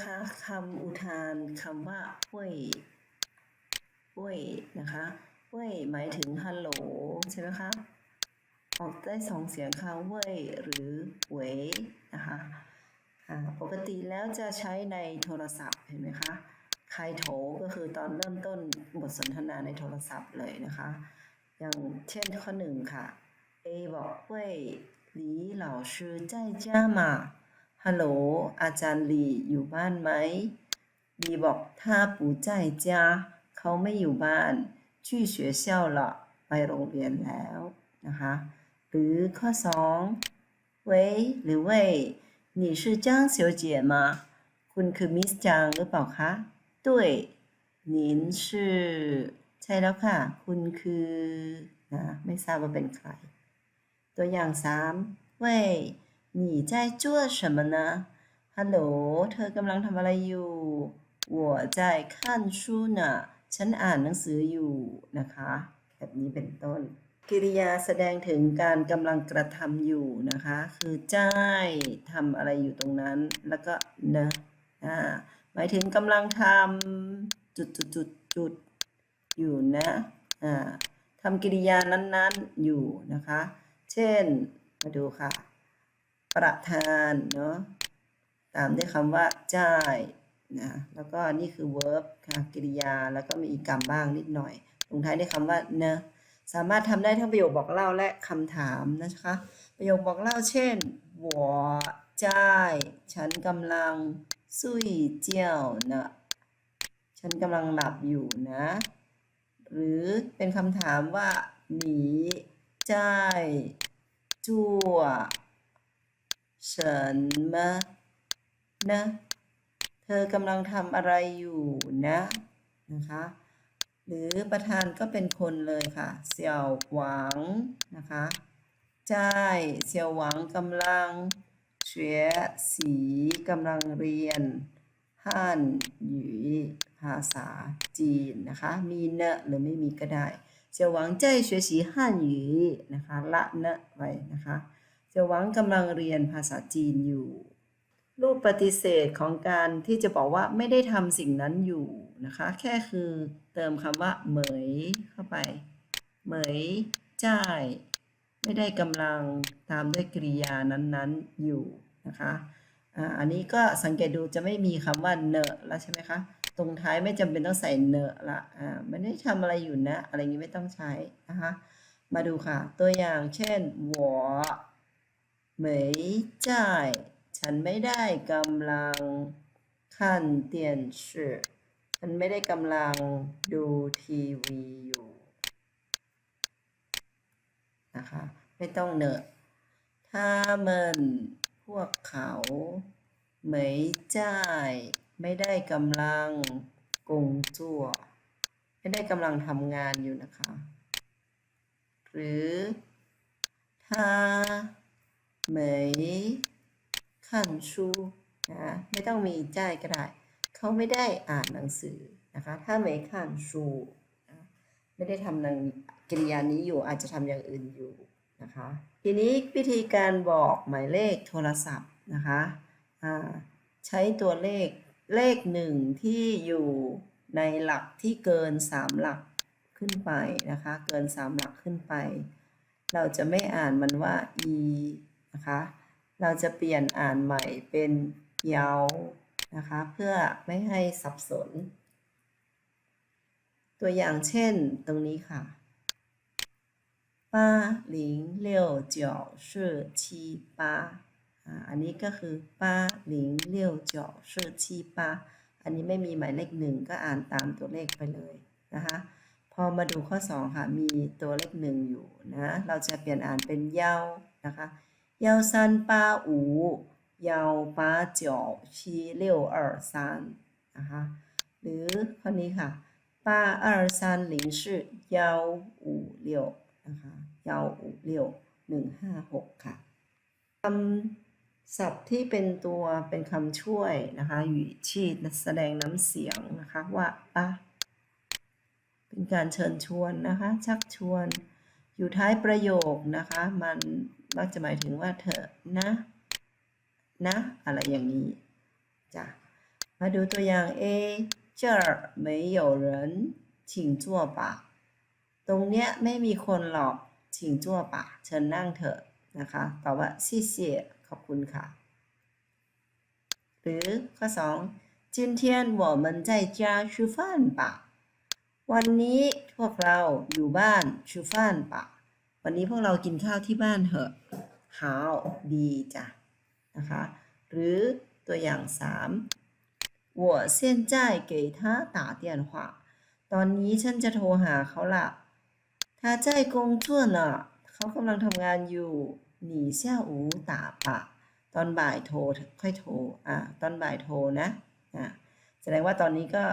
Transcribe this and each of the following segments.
นะคะคำอุทานคำว่าห้วยห้วยนะคะห้วยหมายถึงฮัลโหลใช่ไหมคะออกได้สองเสียงค่ะเว่ยหรือเวยนะคะปกติแล้วจะใช้ในโทรศัพท์เห็นไหมคะใครโถก็คือตอนเริ่มต้นบทสนทนาในโทรศัพท์เลยนะคะ อย่างเช่นข้อหนึ่งค่ะ A บอกเว่ยหลีเหล่าชื่อใจมา ฮัลโหลอาจารย์หลีอยู่บ้านไหม B บอกถ้าปูใจจ้าเขาไม่อยู่บ้าน去学校了ไปโรงเรียนแล้วนะคะ หรือข้อ 2喂หรือเว่ย你是张小姐吗คุณคือมิสจางหรือเปล่าคะด้วย您是ใช่แล้วค่ะ คุณคือนะไม่ทราบว่าเป็นใคร ตัวอย่าง3เว่ย 你在做什么呢 hello เธอกำลังทำอะไรอยู่我在看书呢ฉันอ่านหนังสืออยู่นะคะ แบบนี้เป็นต้น กิริยาแสดงถึงการกำลังกระทำอยู่นะคะ คือจ้ายทำอะไรอยู่ตรงนั้น แล้วก็นะอ่าหมายถึงกำลังทำจุดจุดจุดจุดอยู่นะอ่าทำกิริยานั้นๆอยู่นะคะ เช่น มาดูค่ะ ประธานเนาะตามด้วยคำว่าจ้ายนะแล้วก็นี่คือ verb ค่ะกริยาแล้วก็มีอีกรรมบ้างนิดหน่อยลงท้ายด้วยคำว่าเนะสามารถทำได้ทั้งประโยคบอกเล่าและคำถามนะคะ ประโยคบอกเล่าเช่น我在ฉันกำลังซุยเจียวนะฉันกำลังหลับอยู่นะ หรือเป็นคำถามว่าหนีใจจั่ว เฉินมะนเธอกำลังทำอะไรอยู่นะ นะคะ หรือประธานก็เป็นคนเลยค่ะ เสี่ยวหวังนะคะใช่เสี่ยวหวังกำลังเฉวสีกำลังเรียนฮั่นหยุภาษาจีนนะคะ มีเนะหรือไม่มีก็ได้เสี่ยวหวังใจเฉวสีฮั่นหยุยนะคะ ละเนะไปนะคะ เสียวหวังกำลังเรียนภาษาจีนอยู่ รูปปฏิเสธของการที่จะบอกว่าไม่ได้ทำสิ่งนั้นอยู่นะคะ แค่คือเติมคำว่า เหมยเข้าไป เหมยจ่ายไม่ได้กำลังตามด้วยกริยานั้นๆอยู่นะคะอ่าอันนี้ก็สังเกตดูจะไม่มีคำว่าเนอะแล้วใช่ไหมคะ ตรงท้ายไม่จำเป็นต้องใส่เนอะละอ่าไม่ได้ทำอะไรอยู่นะ อะไรอย่างนี้ไม่ต้องใช้นะคะ มาดูค่ะ ตัวอย่างเช่นหัว ไม่ใช่ฉันไม่ได้กำลังขั้นเตียนชื่อฉันไม่ได้กำลังดูทีวีอยู่นะคะ ไม่ต้องเนอะถ้ามันพวกเขาไม่ใช่ไม่ได้กำลังกงจั่วไม่ได้กำลังทำงานอยู่นะคะ หรือ ถ้า ไม่ขั้นชูนะไม่ต้องมีใจก็ได้ เขาไม่ได้อ่านหนังสือนะคะ ถ้าไม่ขั้นชูนะไม่ได้ทำนังกิริยานี้อยู่อาจจะทำอย่างอื่นอยู่นะคะ ทีนี้วิธีการบอกหมายเลขโทรศัพท์นะคะใช้ตัวเลขเลขหนึ่งที่อยู่ในหลักที่เกิน 3 หลักขึ้นไปนะคะ เกิน 3 หลักขึ้นไป เราจะไม่อ่านมันว่า e นะคะ เราจะเปลี่ยนอ่านใหม่เป็นยาวนะคะ เพื่อไม่ให้สับสน ตัวอย่างเช่นตรงนี้ค่ะป้าหลิงเลี้ยวเจียวชื่อชีป้าอ่าอันนี้ก็คือป้าหลิงเลี้ยวเจียวชื่อชีป้าอันนี้ไม่มีหมายเลขหนึ่งก็อ่านตามตัวเลขไปเลยนะคะพอมาดูข้อ 2 ค่ะ มีตัวเลขหนึ่งอยู่นะ เราจะเปลี่ยนอ่านเป็นเย้านะคะ 幺三八五幺八九七六二三นะคะหรือข้อนี้ค่ะ八二三零是幺五六นะคะ幺五六หนึ่งห้าหกค่ะคำศัพท์ที่เป็นตัวเป็นคำช่วยนะคะอยู่ที่แสดงน้ำเสียงนะคะว่าป้า เป็นการเชิญชวนนะคะ ชักชวน อยู่ท้ายประโยคนะคะ มัน มักจะหมายถึงว่าเธอนะ นะ อะไรอย่างนี้ จ้ะมาดูตัวอย่าง A 这儿没有人请坐吧ตรงเนี้ยไม่มีคนหรอก请坐吧เชิญนั่งเถอะนะคะตอบว่า谢谢ขอบคุณค่ะ หรือข้อสอง今天我们在家吃饭吧วันนี้พวกเราอยู่บ้าน吃饭吧 วันนี้พวกเรากินข้าวที่บ้านเถอะ好ดีจ้ะนะคะ หรือตัวอย่างสาม我现在给他打电话ตอนนี้ฉันจะโทรหาเขาละ他在工作呢เขากำลังทำงานอยู่你下午打吧ตอนบ่ายโทรค่อยโทรอ่าตอนบ่ายโทรนะอ่าแสดงว่าตอนนี้ก็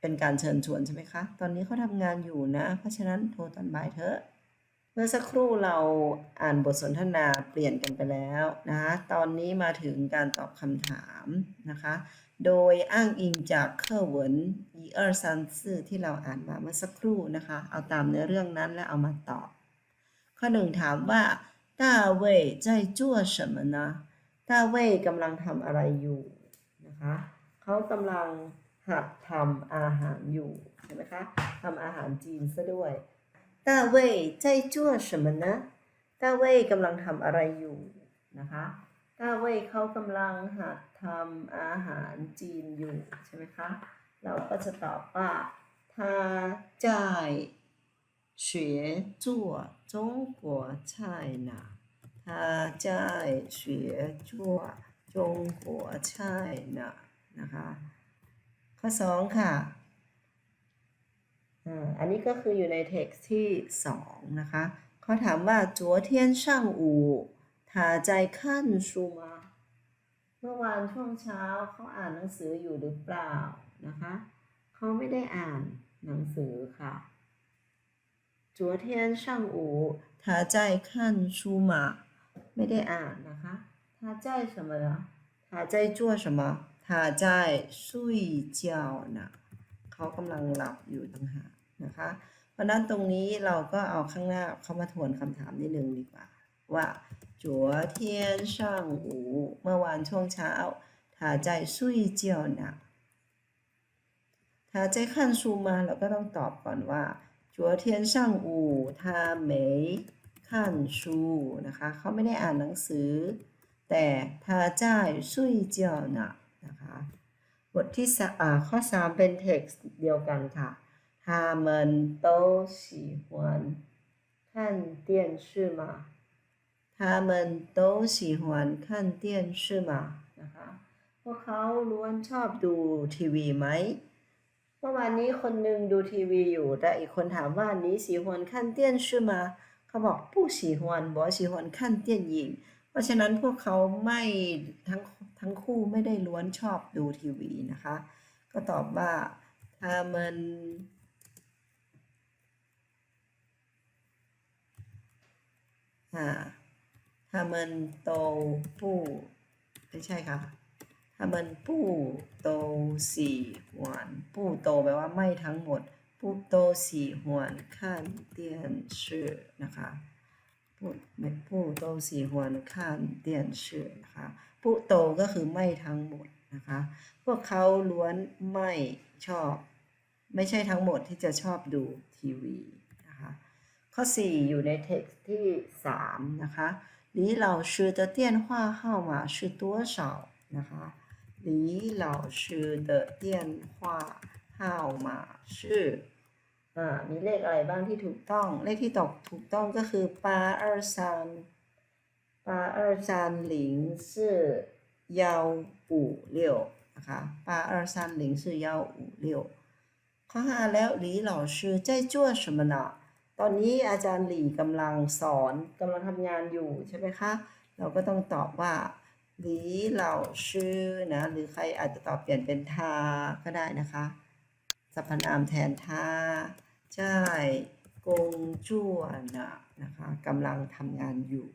เป็นการเชิญชวนใช่ไหมคะ ตอนนี้เขาทำงานอยู่นะ เพราะฉะนั้นโทรตอนบ่ายเถอะ เ เมื่อสักครู่เราอ่านบทสนทนาเปลี่ยนกันไปแล้วนะคะตอนนี้มาถึงการตอบคำถามนะคะ โดยอ้างอิงจากเคอรวนยีเออร์ซันซื่อที่เราอ่านมาเมื่อสักครู่นะคะ เอาตามเนื้อเรื่องนั้นแล้วเอามาตอบ ข้อหนึ่งถามว่าดาเว่ยใจจั่ว什么呢าเว่ยกำลังทำอะไรอยู่นะคะเขากำลังหัดทำอาหารอยู่ใช่ไหมคะทำอาหารจีนซะด้วย 大卫在做什么呢大卫กำลังทำอะไรอยู่นะคะ大卫เขากำลังหัดทำอาหารจีนอยู่ใช่ไหมคะ เราก็จะตอบว่า他在学做中国菜呢他在学做中国菜呢นะคะข้อสองค่ะ อ่าอันนี้ก็คืออยู่ใน text ที่สองนะคะเขาถามว่า昨天上午他在看书吗เมื่อวานช่วงเช้าเขาอ่านหนังสืออยู่หรือเปล่านะคะเขาไม่ได้อ่านหนังสือค่ะ昨天上午他在看书吗ไม่ได้อ่านนะคะ他在什么呢他在做什么他在睡觉呢เขากำลังหลับอยู่ต่างหาก นะคะ เพราะนั้นตรงนี้เราก็เอาข้างหน้าเข้ามาทวนคำถามนิดนึงดีกว่า ว่า昨天上午เมื่อวานช่วงเช้า他在睡觉呢他在看书吗เราก็ต้องตอบก่อนว่า昨天上午他没看书นะคะเขาไม่ได้อ่านหนังสือ แต่他在睡觉呢นะคะ บทที่สาอ่าข้อ 3 เป็น text เดียวกันค่ะ 他们都喜欢看电视吗他们都喜欢看电视吗นะคะ พวกเขาล้วนชอบดูทีวีไหม เมื่อวานนี้คนหนึ่งดูทีวีอยู่ แต่อีกคนถามว่านี้喜欢看电视吗เขาบอก不喜欢บอก喜欢看电影เพราะฉะนั้นพวกเขาไม่ทั้งทั้งคู่ไม่ได้ล้วนชอบดูทีวีนะคะ ก็ตอบว่า他们อ่ า他们都不ไม่ใช่ค่ะ他们不都喜欢不都แปลว่าไม่ทั้งหมด不都喜欢看电视นะคะผู้ไม่ผู้โตสี่หวนข้ามเตียนชื่อนะคะผู้โตก็คือไม่ทั้งหมดนะคะ พวกเขาล้วนไม่ชอบ ไม่ใช่ทั้งหมดที่จะชอบดูทีวีนะคะ ข้อ 4 อยู่ใน text ที่ 3 นะคะ李老师的电话号码是多少นะคะ李老师的电话号码是อ่ามีเลขอะไรบ้างที่ถูกต้อง เลขที่ตกถูกต้องก็คือ八二三八二三零四幺五六นะคะ八二三零四幺五六ข้อห้าแล้วหลีเหล่าชื่อใจจ้ว什么呢 ตอนนี้อาจารย์หลีกำลังสอนกำลังทำงานอยู่ใช่ไหมคะ เราก็ต้องตอบว่าหลีเหล่าชื่อนะหรือใครอาจจะตอบเปลี่ยนเป็นทาก็ได้นะคะสรรพนามแทนทาใช่กงจั่วนะนะคะกำลังทำงานอยู่